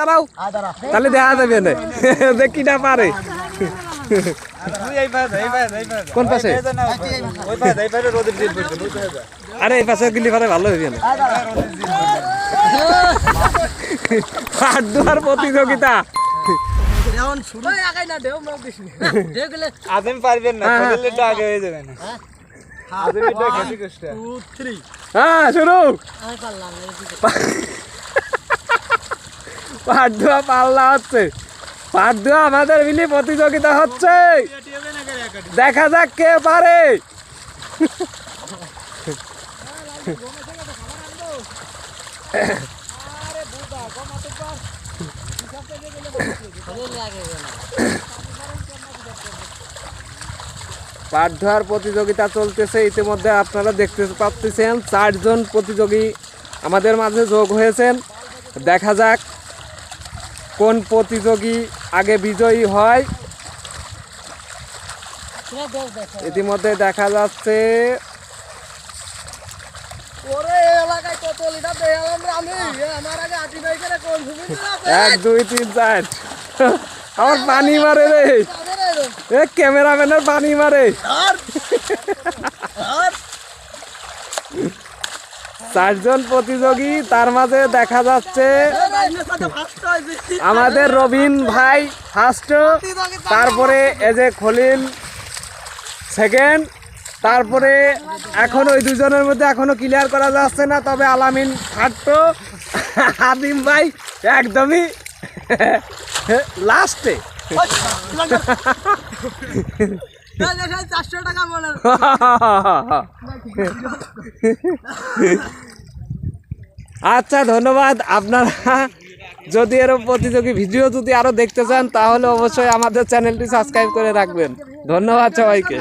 দাঁড়াও। তাহলে দেখা যাবে না। যে কিনা পারে। কোন পাশে? আরে এই পাশে গেলে পারে ভালো হইবে না। প্রতিযোগিতা। পারবেন না হ্যাঁ। তো আগে হয়ে যাবে না। হ্যাঁ। শুরু। পাট পাল্লা হচ্ছে। পাট আমাদের মিলি প্রতিযোগিতা হচ্ছে। দেখা যাক কে পারে। পাট ধোয়ার প্রতিযোগিতা চলতেছে, ইতিমধ্যে আপনারা দেখতে পাচ্ছেন, চারজন প্রতিযোগী আমাদের মাঝে যোগ হয়েছেন। দেখা যাক। কোন প্রতিযোগী আগে বিজয়ী হয়? ইতিমধ্যে দেখা যাচ্ছে এক দুই তিন চার। আমার পানি মারে রে। ক্যামেরাম্যানের পানি মারে। চারজন প্রতিযোগী, তার মাঝে দেখা যাচ্ছে আমাদের রবিন ভাই ফার্স্ট তারপরে এ যে খলিল সেকেন্ড তারপরে এখন ওই দুজনের মধ্যে এখনও ক্লিয়ার করা যাচ্ছে না, তবে আলামিন থার্ড আদিম ভাই একদমই লাস্টে আচ্ছা ধন্যবাদ। আপনারা যদি এরকম প্রতিযোগী ভিডিও যদি আরও দেখতে চান, তাহলে অবশ্যই আমাদের চ্যানেলটি সাবস্ক্রাইব করে রাখবেন। ধন্যবাদ সবাইকে।